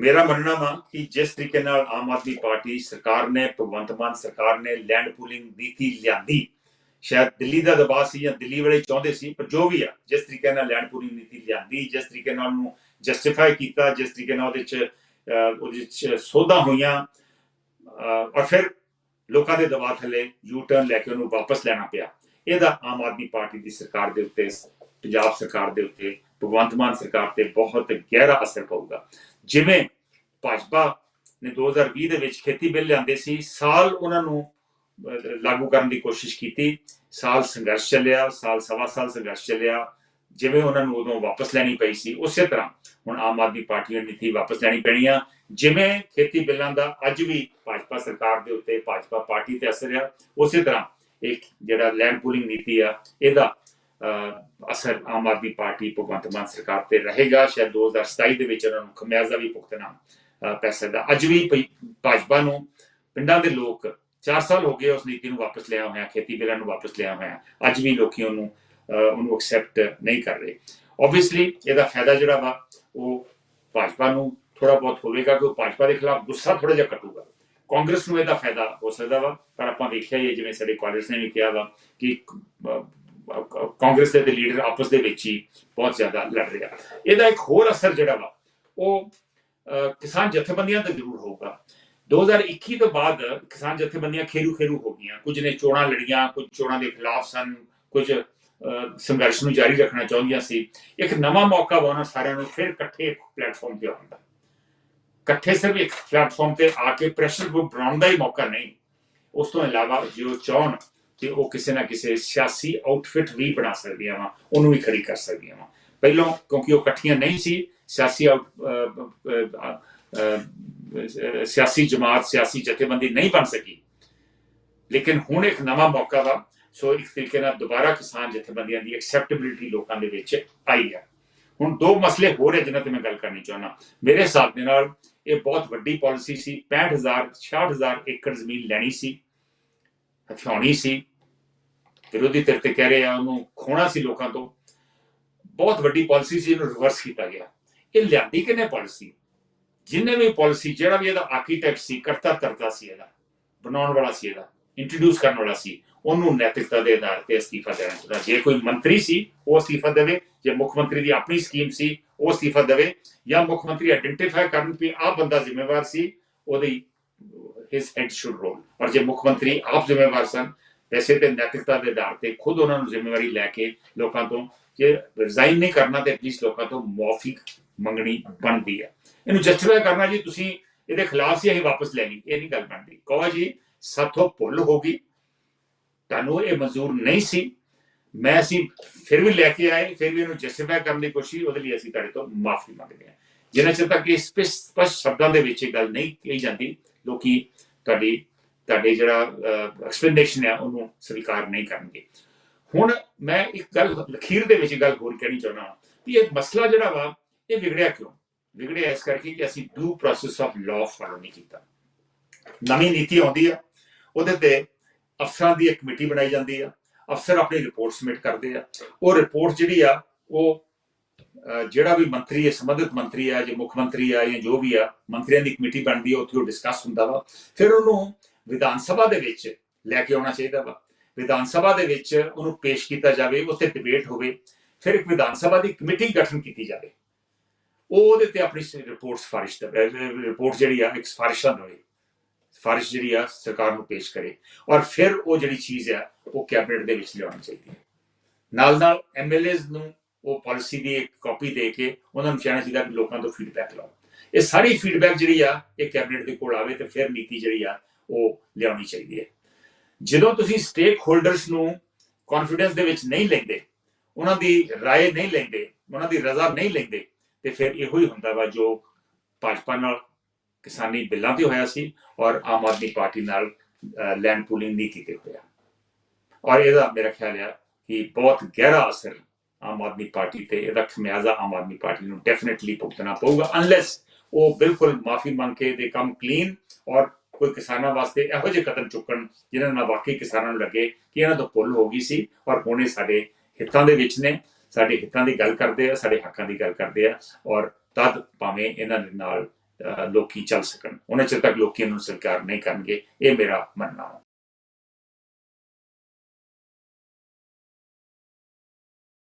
ਮੇਰਾ ਮੰਨਣਾ ਵਾ ਕਿ ਜਿਸ ਤਰੀਕੇ ਨਾਲ ਆਮ ਆਦਮੀ ਪਾਰਟੀ ਸਰਕਾਰ ਨੇ ਭਗਵੰਤ ਮਾਨ ਸਰਕਾਰ ਨੇ ਲੈਂਡ ਪੂਲਿੰਗ ਨੀਤੀ ਲਿਆਂਦੀ ਸ਼ਾਇਦ ਦਿੱਲੀ ਦਾ ਦਬਾਅ ਸੀ ਜਾਂ ਦਿੱਲੀ ਵਾਲੇ ਚਾਹੁੰਦੇ ਸੀ ਪਰ ਜੋ ਵੀ ਆ ਜਿਸ ਤਰੀਕੇ ਨਾਲ ਲੈਂਡ ਪੂਲਿੰਗ ਨੀਤੀ ਲਿਆਂਦੀ ਜਿਸ ਤਰੀਕੇ ਨਾਲ ਉਹਨੂੰ ਜਸਟੀਫਾਈ ਕੀਤਾ ਜਿਸ ਤਰੀਕੇ ਨਾਲ ਉਹਦੇ ਚ ਅਹ, ਉਹਦੇ ਚ ਸੋਧਾਂ ਹੋਈਆਂ ਅਹ, ਔਰ ਫਿਰ ਲੋਕਾਂ ਦੇ ਦਬਾਅ ਥੱਲੇ ਯੂ ਟਰਨ ਲੈ ਕੇ ਉਹਨੂੰ ਵਾਪਸ ਲੈਣਾ ਪਿਆ। ਇਹਦਾ ਆਮ ਆਦਮੀ ਪਾਰਟੀ ਦੀ ਸਰਕਾਰ ਦੇ ਉੱਤੇ ਪੰਜਾਬ ਸਰਕਾਰ ਦੇ ਉੱਤੇ ਭਗਵੰਤ ਮਾਨ ਸਰਕਾਰ ਤੇ ਬਹੁਤ ਗਹਿਰਾ ਅਸਰ ਪਊਗਾ। ਜਿਵੇਂ ਭਾਜਪਾ ਨੇ 2020 ਦੇ ਵਿੱਚ ਖੇਤੀ ਬਿੱਲ ਲਿਆਂਦੇ ਸੀ, ਸਾਲ ਉਹਨਾਂ ਨੂੰ ਲਾਗੂ ਕਰਨ ਦੀ ਕੋਸ਼ਿਸ਼ ਕੀਤੀ। ਸਾਲ ਸੰਘਰਸ਼ ਚੱਲਿਆ, ਸਾਲ ਸਵਾ ਸਾਲ ਸੰਘਰਸ਼ ਚੱਲਿਆ। ਜਿਵੇਂ ਉਹਨਾਂ ਨੂੰ ਉਦੋਂ ਵਾਪਸ ਲੈਣੀ ਪਈ ਸੀ, ਉਸੇ ਤਰ੍ਹਾਂ ਹੁਣ ਆਮ ਆਦਮੀ ਪਾਰਟੀ ਨੂੰ ਨੀਤੀ ਵਾਪਸ ਲੈਣੀ ਪੈਣੀ ਆ। ਜਿਵੇਂ ਖੇਤੀ ਬਿੱਲਾਂ ਦਾ ਅੱਜ ਵੀ ਭਾਜਪਾ ਸਰਕਾਰ ਦੇ ਉੱਤੇ ਭਾਜਪਾ ਪਾਰਟੀ ਤੇ ਅਸਰ ਆ, ਉਸੇ ਤਰ੍ਹਾਂ ਇੱਕ ਜਿਹੜਾ ਲੈਂਡ ਪੂਲਿੰਗ ਨੀਤੀ ਆ, ਇਹਦਾ ਅਸਰ ਆਮ ਆਦਮੀ ਪਾਰਟੀ ਭਗਵੰਤ ਮਾਨ ਸਰਕਾਰ ਤੇ ਰਹੇਗਾ, ਸ਼ਾਇਦ 2027 ਦੇ ਵਿੱਚ ਉਹਨਾਂ ਨੂੰ ਖਮਿਆਜ਼ਾ ਵੀ ਭੁਗਤਣਾ ਪੈ ਸਕਦਾ। ਅੱਜ ਵੀ ਭਾਜਪਾ ਨੂੰ ਪਿੰਡਾਂ ਦੇ ਲੋਕ 4 ਸਾਲ ਹੋ ਗਏ ਉਸ ਨੀਤੀ ਨੂੰ ਵਾਪਸ ਲਿਆ ਹੋਇਆ ਖੇਤੀ ਬਿੱਲਾਂ ਨੂੰ ਵਾਪਸ ਲਿਆ ਹੋਇਆ। ਅੱਜ ਵੀ ਲੋਕੀ ਉਹਨੂੰ ਉਹਨੂੰ ਐਕਸੈਪਟ ਨਹੀਂ ਕਰ ਰਹੇ। ਆਬਵੀਅਸਲੀ ਇਹਦਾ ਫਾਇਦਾ ਜਿਹੜਾ ਵਾ, ਉਹ ਭਾਜਪਾ ਨੂੰ ਥੋੜਾ ਬਹੁਤ ਹੋਵੇਗਾ ਕਿ ਉਹ ਭਾਜਪਾ ਦੇ ਖਿਲਾਫ ਗੁੱਸਾ ਥੋੜਾ ਜਿਹਾ ਘਟੂਗਾ। ਕਾਂਗਰਸ ਨੂੰ ਇਹਦਾ ਫਾਇਦਾ ਹੋ ਸਕਦਾ ਵਾ, ਪਰ ਆਪਾਂ ਦੇਖਿਆ ਹੀ ਜਿਵੇਂ ਸਾਡੇ ਕਾਲਜ ਨੇ ਵੀ ਕਿਹਾ ਵਾ ਕਿ ਕਾਂਗਰਸ ਦੇ ਲੀਡਰ ਆਪਸ ਦੇ ਵਿੱਚ ਹੀ ਬਹੁਤ ਜ਼ਿਆਦਾ ਲੜ ਰਿਹਾ। ਇਹਦਾ ਇੱਕ ਹੋਰ ਅਸਰ ਜਿਹੜਾ ਵਾ, ਉਹ ਕਿਸਾਨ ਜਥੇਬੰਦੀਆਂ ਤੇ ਜ਼ਰੂਰ ਹੋਊਗਾ। 2021 ਤੋਂ ਬਾਅਦ ਕਿਸਾਨ ਜਥੇਬੰਦੀਆਂ ਖੇਰੂ ਖੇਰੂ ਹੋ ਗਈਆਂ। ਕੁਝ ਨੇ ਚੋਣਾਂ ਲੜੀਆਂ, ਕੁਝ ਚੋਣਾਂ ਦੇ ਖਿਲਾਫ ਸਨ, ਕੁਝ ਸੰਘਰਸ਼ ਨੂੰ ਜਾਰੀ ਰੱਖਣਾ ਚਾਹੁੰਦੀਆਂ ਸੀ। ਇੱਕ ਨਵਾਂ ਮੌਕਾ ਵਾ ਉਹਨਾਂ ਸਾਰਿਆਂ ਨੂੰ ਫਿਰ ਇਕੱਠੇ ਇੱਕ ਪਲੇਟਫਾਰਮ ਤੇ ਆਉਣ ਦਾ। ਇਕੱਠੇ ਸਿਰਫ ਇੱਕ ਪਲੇਟਫਾਰਮ ਤੇ ਆ ਕੇ ਪ੍ਰੈਸ਼ਰ ਗਰੁੱਪ ਬਣਾਉਣ ਦਾ ਹੀ ਮੌਕਾ ਨਹੀਂ। ਉਸ ਤੋਂ ਇਲਾਵਾ ਜੋ ਚਾਹਣ ਤੇ ਉਹ ਕਿਸੇ ਨਾ ਕਿਸੇ ਸਿਆਸੀ ਆਊਟਫਿਟ ਵੀ ਬਣਾ ਸਕਦੀਆਂ ਵਾ, ਉਹਨੂੰ ਵੀ ਖੜੀ ਕਰ ਸਕਦੀਆਂ ਵਾ। ਪਹਿਲਾਂ ਕਿਉਂਕਿ ਉਹ ਇਕੱਠੀਆਂ ਨਹੀਂ ਸੀ, ਸਿਆਸੀ out- ਸਿਆਸੀ ਜਮਾਤ, ਸਿਆਸੀ ਜਥੇਬੰਦੀ ਨਹੀਂ ਬਣ ਸਕੀ। ਲੇਕਿਨ ਹੁਣ ਇੱਕ ਨਵਾਂ ਮੌਕਾ ਵਾ, ਸੋ ਇੱਕ ਤਰੀਕੇ ਨਾਲ ਦੁਬਾਰਾ ਕਿਸਾਨ ਜਥੇਬੰਦੀਆਂ ਦੀ ਐਕਸੈਪਟੇਬਿਲਿਟੀ ਲੋਕਾਂ ਦੇ ਵਿੱਚ ਆਈ ਹੈ ਹੁਣ ਦੋ ਮਸਲੇ ਹੋਰ ਹੈ ਜਿਨ੍ਹਾਂ ਤੇ ਮੈਂ ਗੱਲ ਕਰਨੀ ਚਾਹੁੰਦਾ। ਮੇਰੇ ਹਿਸਾਬ ਦੇ ਨਾਲ ਇਹ ਬਹੁਤ ਵੱਡੀ ਪਾਲਿਸੀ ਸੀ 65000 66000 ਏਕੜ ਜ਼ਮੀਨ ਲੈਣੀ ਸੀ, ਹਥਿਆਉਣੀ ਸੀ ਵਿਰੋਧੀ ਧਿਰ ਤੇ ਕਹਿ ਰਹੇ ਆ, ਉਹਨੂੰ ਖੋਣਾ ਸੀ ਲੋਕਾਂ ਤੋਂ। ਬਹੁਤ ਵੱਡੀ ਪਾਲਿਸੀ ਸੀ, ਇਹਨੂੰ ਰਿਵਰਸ ਕੀਤਾ ਗਿਆ। ਇਹ ਲਿਆਂਦੀ ਕਿਨੇ ਪਾਲਿਸੀ ਜਿੰਨੇ ਵੀ ਪਾਲਿਸੀ ਜਿਹੜਾ ਵੀ ਇਹਦਾ ਆਰਕੀਟੈਕਟ ਸੀ, ਕਰਤਾ ਕਰਤਾ ਸੀ ਇਹਦਾ, ਬਣਾਉਣ ਵਾਲਾ ਸੀ ਇਹਦਾ ਇੰਟਰੋਡਿਊਸ ਕਰਨ ਵਾਲਾ ਸੀ, ਉਹਨੂੰ ਨੈਤਿਕਤਾ ਦੇ ਆਧਾਰ ਤੇ ਅਸਤੀਫਾ ਦੇਣਾ ਚਾਹੀਦਾ। ਜੇ ਕੋਈ ਮੰਤਰੀ ਸੀ, ਉਹ ਅਸਤੀਫਾ ਦੇਵੇ। ਜੇ ਮੁੱਖ ਮੰਤਰੀ ਦੀ ਆਪਣੀ ਸਕੀਮ ਸੀ, ਉਹ ਅਸਤੀਫਾ ਦੇਵੇ। ਜਾਂ ਮੁੱਖ ਮੰਤਰੀ ਆਇਡੈਂਟੀਫਾਈ ਕਰਨ ਵੀ ਆਹ ਬੰਦਾ ਜ਼ਿੰਮੇਵਾਰ ਸੀ, ਉਹਦੀ ਹਿਸ ਹੈਡ ਸ਼ੁਡ ਰੋਲ ਔਰ ਜੇ ਮੁੱਖ ਮੰਤਰੀ ਆਪ ਜ਼ਿੰਮੇਵਾਰ ਸਨ ਪੈਸੇ ਤੇ ਨੈਤਿਕਤਾ ਦੇ ਆਧਾਰ ਤੇ ਖੁਦ ਉਹਨਾਂ ਨੂੰ ਜ਼ਿੰਮੇਵਾਰੀ ਲੈ ਕੇ ਲੋਕਾਂ ਤੋਂ ਜੇ ਰਿਜ਼ਾਈਨ ਨਹੀਂ ਕਰਨਾ ਤੇ ਐਟਲੀਸਟ ਲੋਕਾਂ ਤੋਂ ਮਾਫੀ ਮੰਗਣੀ ਬਣਦੀ ਹੈ। ਇਹਨੂੰ ਜਸਟੀਫਾਈ ਕਰਨਾ ਜੀ, ਤੁਸੀਂ ਇਹਦੇ ਖਿਲਾਫ ਸੀ, ਅਸੀਂ ਵਾਪਸ ਲੈ ਲਈ। ਇਹ ਨਹੀਂ ਗੱਲ ਬਣਦੀ। ਕਹੋ ਜੀ, ਸਾਥੋਂ ਭੁੱਲ ਹੋ ਗਈ। ਤੁਹਾਨੂੰ ਇਹ ਮਨਜ਼ੂਰ ਨਹੀਂ ਸੀ। ਮੈਂ ਅਸੀਂ ਫਿਰ ਵੀ ਲੈ ਕੇ ਆਏ, ਫਿਰ ਵੀ ਇਹਨੂੰ ਜਸਟੀਫਾਈ ਕਰਨ ਦੀ ਕੋਸ਼ਿਸ਼, ਉਹਦੇ ਲਈ ਅਸੀਂ ਤੁਹਾਡੇ ਤੋਂ ਮਾਫੀ ਮੰਗਦੇ ਹਾਂ। ਜਿੰਨਾ ਚਿਰ ਤੱਕ ਇਸ ਸਪਸ਼ਟ ਸ਼ਬਦਾਂ ਦੇ ਵਿੱਚ ਇਹ ਗੱਲ ਨਹੀਂ ਕਹੀ ਜਾਂਦੀ, ਲੋਕੀ ਤੁਹਾਡੀ ਤੁਹਾਡੇ ਜਿਹੜਾ ਐਕਸਪਲੇਨੇਸ਼ਨ ਹੈ ਉਹਨੂੰ ਸਵੀਕਾਰ ਨਹੀਂ ਕਰਨਗੇ। ਹੁਣ ਮੈਂ ਇੱਕ ਗੱਲ ਅਖੀਰ ਦੇ ਵਿੱਚ ਗੱਲ ਹੋਰ ਕਹਿਣੀ ਚਾਹੁੰਦਾ ਹਾਂ ਕਿ ਇਹ ਮਸਲਾ ਜਿਹੜਾ ਵਾ, ਇਹ ਵਿਗੜਿਆ ਕਿਉਂ? ਵਿਗੜਿਆ ਇਸ ਕਰਕੇ ਕਿ ਅਸੀਂ due process of law follow ਨਹੀਂ ਕੀਤਾ। ਨਵੀਂ ਨੀਤੀ ਆਉਂਦੀ ਆ, ਉਹਦੇ ਤੇ ਅਫਸਰਾਂ ਦੀ ਇੱਕ ਕਮੇਟੀ ਬਣਾਈ ਜਾਂਦੀ ਆ, ਅਫਸਰ ਆਪਣੀ ਰਿਪੋਰਟ ਸਬਮਿਟ ਕਰਦੇ ਆ। ਉਹ ਰਿਪੋਰਟ ਜਿਹੜੀ ਆ, ਉਹ ਜਿਹੜਾ ਵੀ ਮੰਤਰੀ ਹੈ, ਸੰਬੰਧਿਤ ਮੰਤਰੀ ਆ ਜੇ ਮੁੱਖ ਮੰਤਰੀ ਆ ਜਾਂ ਜੋ ਵੀ ਆ, ਮੰਤਰੀਆਂ ਦੀ ਕਮੇਟੀ ਬਣਦੀ ਆ, ਉੱਥੇ ਉਹ ਡਿਸਕਸ ਹੁੰਦਾ ਵਾ। ਫਿਰ ਉਹਨੂੰ ਵਿਧਾਨ ਸਭਾ ਦੇ ਵਿੱਚ ਲੈ ਕੇ ਆਉਣਾ ਚਾਹੀਦਾ ਵਾ। ਵਿਧਾਨ ਸਭਾ ਦੇ ਵਿੱਚ ਉਹਨੂੰ ਪੇਸ਼ ਕੀਤਾ ਜਾਵੇ, ਉੱਥੇ ਡਿਬੇਟ ਹੋਵੇ, ਫਿਰ ਇੱਕ ਵਿਧਾਨ ਸਭਾ ਦੀ ਕਮੇਟੀ ਗਠਨ ਕੀਤੀ ਜਾਵੇ। ਉਹ ਉਹਦੇ ਤੇ ਆਪਣੀ ਰਿਪੋਰਟ ਸਿਫਾਰਿਸ਼ ਰਿਪੋਰਟ ਜਿਹੜੀ ਆ, ਇੱਕ ਸਿਫਾਰਿਸ਼ਾਂ ਦੇਵੇ। ਸਿਫਾਰਿਸ਼ ਜਿਹੜੀ ਆ, ਸਰਕਾਰ ਨੂੰ ਪੇਸ਼ ਕਰੇ। ਔਰ ਫਿਰ ਉਹ ਜਿਹੜੀ ਚੀਜ਼ ਆ, ਉਹ ਕੈਬਨਿਟ ਦੇ ਵਿੱਚ ਲਿਆਉਣੀ ਚਾਹੀਦੀ ਹੈ ਨਾਲ ਨਾਲ ਐਮਐਲਏਜ਼ ਨੂੰ ਉਹ ਪਾਲਿਸੀ ਦੀ ਇੱਕ ਕਾਪੀ ਦੇ ਕੇ ਉਹਨਾਂ ਨੂੰ ਕਹਿਣਾ ਚਾਹੀਦਾ ਕਿ ਲੋਕਾਂ ਤੋਂ ਫੀਡਬੈਕ ਲਓ। ਇਹ ਸਾਰੀ ਫੀਡਬੈਕ ਜਿਹੜੀ ਆ, ਇਹ ਕੈਬਨਿਟ ਦੇ ਕੋਲ ਆਵੇ ਤੇ ਫਿਰ ਨੀਤੀ ਜਿਹੜੀ ਆ ਉਹ ਲਿਆਉਣੀ ਚਾਹੀਦੀ ਹੈ ਜਦੋਂ ਤੁਸੀਂ ਸਟੇਕ ਹੋਲਡਰਸ ਨੂੰ ਕੌਨਫੀਡੈਂਸ ਦੇ ਵਿੱਚ ਨਹੀਂ ਲੈਂਦੇ ਉਹਨਾਂ ਦੀ رائے ਨਹੀਂ ਲੈਂਦੇ ਉਹਨਾਂ ਦੀ ਰਜ਼ਾ ਨਹੀਂ ਲੈਂਦੇ ਤੇ ਫਿਰ ਇਹੋ ਹੀ ਹੁੰਦਾ ਵਾ ਜੋ ਭਾਜਪਾ ਨਾਲ ਕਿਸਾਨੀ ਬਿੱਲਾਂ ਤੇ ਹੋਇਆ ਸੀ ਔਰ ਆਮ ਆਦਮੀ ਪਾਰਟੀ ਨਾਲ ਲੈਂਡ ਪੂਲਿੰਗ ਨੀਤੀ ਤੇ ਹੋਇਆ ਔਰ ਇਹਦਾ ਮੇਰਾ ਖਿਆਲ ਹੈ ਕਿ ਬਹੁਤ ਗਹਿਰਾ ਅਸਰ ਆਮ ਆਦਮੀ ਪਾਰਟੀ ਤੇ ਇਹਦਾ ਖਮਿਆਜ਼ਾ ਆਮ ਆਦਮੀ ਪਾਰਟੀ ਨੂੰ ਡੈਫੀਨਿਟਲੀ ਭੁਗਤਣਾ ਪਊਗਾ ਅਨਲੈਸ ਉਹ ਬਿਲਕੁਲ ਮਾਫੀ ਮੰਗ ਕੇ ਦੇ ਕਮ ਕਲੀਨ ਔਰ ਕੋਈ ਕਿਸਾਨਾਂ ਵਾਸਤੇ ਇਹੋ ਜਿਹੇ ਕਦਮ ਚੁੱਕਣ ਜਿਨ੍ਹਾਂ ਨਾਲ ਵਾਕਈ ਕਿਸਾਨਾਂ ਨੂੰ ਲੱਗੇ ਕਿ ਇਹਨਾਂ ਤੋਂ ਭੁੱਲ ਹੋ ਗਈ ਸੀ ਔਰ ਹੁਣ ਇਹ ਸਾਡੇ ਹਿੱਤਾਂ ਦੇ ਵਿੱਚ ਨੇ ਸਾਡੇ ਹਿੱਤਾਂ ਦੀ ਗੱਲ ਕਰਦੇ ਆ ਸਾਡੇ ਹੱਕਾਂ ਦੀ ਗੱਲ ਕਰਦੇ ਆ ਔਰ ਤਦ ਭਾਵੇਂ ਇਹਨਾਂ ਦੇ ਨਾਲ ਅਹ, ਲੋਕੀ ਚੱਲ ਸਕਣ। ਉਹਨਾਂ ਚਿਰ ਤੱਕ ਲੋਕੀ ਇਹਨੂੰ ਸਵੀਕਾਰ ਨਹੀਂ ਕਰਨਗੇ ਇਹ ਮੇਰਾ ਮੰਨਣਾ ਹੈ